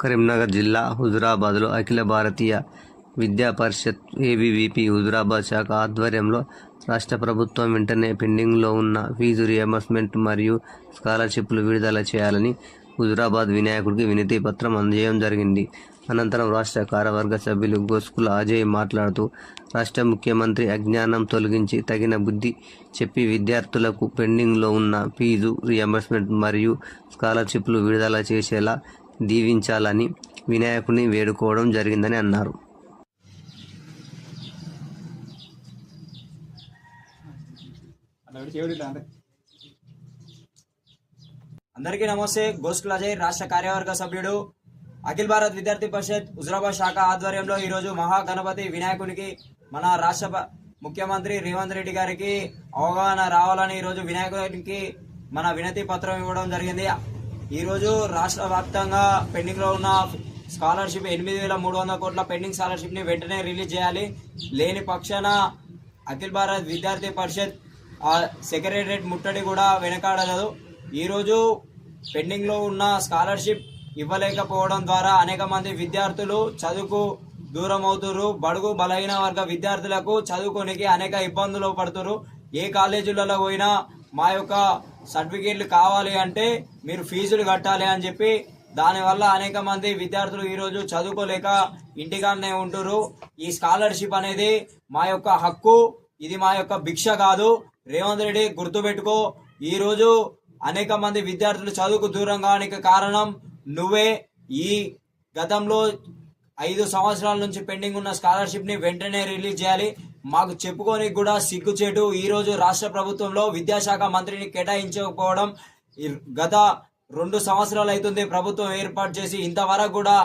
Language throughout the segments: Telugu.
కరీంనగర్ జిల్లా హుజురాబాద్లో అఖిల భారతీయ విద్యా పరిషత్ ఏబీవీపీ హుజురాబాద్ శాఖ ఆధ్వర్యంలో రాష్ట్ర ప్రభుత్వం వెంటనే పెండింగ్లో ఉన్న ఫీజు రియంబర్స్మెంట్ మరియు స్కాలర్షిప్లు విడుదల చేయాలని హుజురాబాద్ వినాయకుడికి వినతి పత్రం అందజేయడం జరిగింది. అనంతరం రాష్ట్ర కార్యవర్గ సభ్యులు గోస్కుల అజయ్ మాట్లాడుతూ రాష్ట్ర ముఖ్యమంత్రి అజ్ఞానం తొలగించి తగిన బుద్ధి చెప్పి విద్యార్థులకు పెండింగ్లో ఉన్న ఫీజు రియంబర్స్మెంట్ మరియు స్కాలర్షిప్లు విడుదల చేసేలా దీవించాలని వినాయకుని వేడుకోవడం జరిగిందని అన్నారు. అందరికీ నమస్తే. గోస్కుల్ అజయ్ రాష్ట్ర కార్యవర్గ సభ్యుడు అఖిల్ భారత్ విద్యార్థి పరిషత్ హుజరాబాద్ శాఖ ఆధ్వర్యంలో ఈరోజు మహాగణపతి వినాయకునికి మన రాష్ట్ర ముఖ్యమంత్రి రేవంత్ రెడ్డి గారికి అవగాహన రావాలని ఈరోజు వినాయకునికి మన వినతి పత్రం ఇవ్వడం జరిగింది. ఈరోజు రాష్ట్ర వ్యాప్తంగా పెండింగ్లో ఉన్న స్కాలర్షిప్ ఎనిమిది వేల మూడు వందల కోట్ల పెండింగ్ స్కాలర్షిప్ని వెంటనే రిలీజ్ చేయాలి. లేని పక్షాన అఖిల్ భారత్ విద్యార్థి పరిషత్ ఆ సెక్రటరేట్ ముట్టడి కూడా వెనకాడలేదు. ఈరోజు పెండింగ్లో ఉన్న స్కాలర్షిప్ ఇవ్వలేకపోవడం ద్వారా అనేక మంది విద్యార్థులు చదువుకు దూరం అవుతున్నారు బడుగు బలహీన వర్గ విద్యార్థులకు చదువుకోనికి అనేక ఇబ్బందులు పడుతురు ఏ కాలేజీలలో పోయినా మా యొక్క సర్టిఫికేట్లు కావాలి అంటే మీరు ఫీజులు కట్టాలి అని చెప్పి దానివల్ల అనేక మంది విద్యార్థులు ఈరోజు చదువుకోలేక ఇంటికాడనే ఉంటున్నారు ఈ స్కాలర్షిప్ అనేది మా యొక్క హక్కు ఇది మా యొక్క భిక్ష కాదు. రేవంత్ రెడ్డి గుర్తుపెట్టుకో ఈరోజు అనేక మంది విద్యార్థులు చదువుకు దూరం కావడానికి కారణం నువ్వే. ఈ గతంలో ఐదు సంవత్సరాల నుంచి పెండింగ్ ఉన్న స్కాలర్షిప్ని వెంటనే రిలీజ్ చేయాలి. మాకు చెప్పుకోనికి కూడా సిగ్గుచేటు ఈరోజు రాష్ట్ర ప్రభుత్వంలో విద్యాశాఖ మంత్రిని కేటాయించకపోవడం గత రెండు సంవత్సరాలు అవుతుంది ప్రభుత్వం ఏర్పాటు చేసి ఇంతవరకు కూడా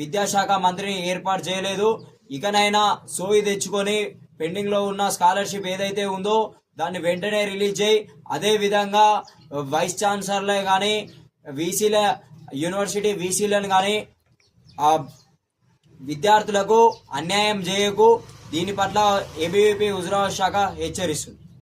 విద్యాశాఖ మంత్రిని ఏర్పాటు చేయలేదు. ఇకనైనా సోయి తెచ్చుకొని పెండింగ్లో ఉన్న స్కాలర్షిప్ ఏదైతే ఉందో దాన్ని వెంటనే రిలీజ్ చేయి. అదే విధంగా వైస్ ఛాన్సలర్లే కానీ వీసీల యూనివర్సిటీ వీసీలను కానీ విద్యార్థులకు అన్యాయం చేయకు. దీని పట్ల ఏబీవీపీ హుజరాబాద్ శాఖ హెచ్చరిస్తుంది.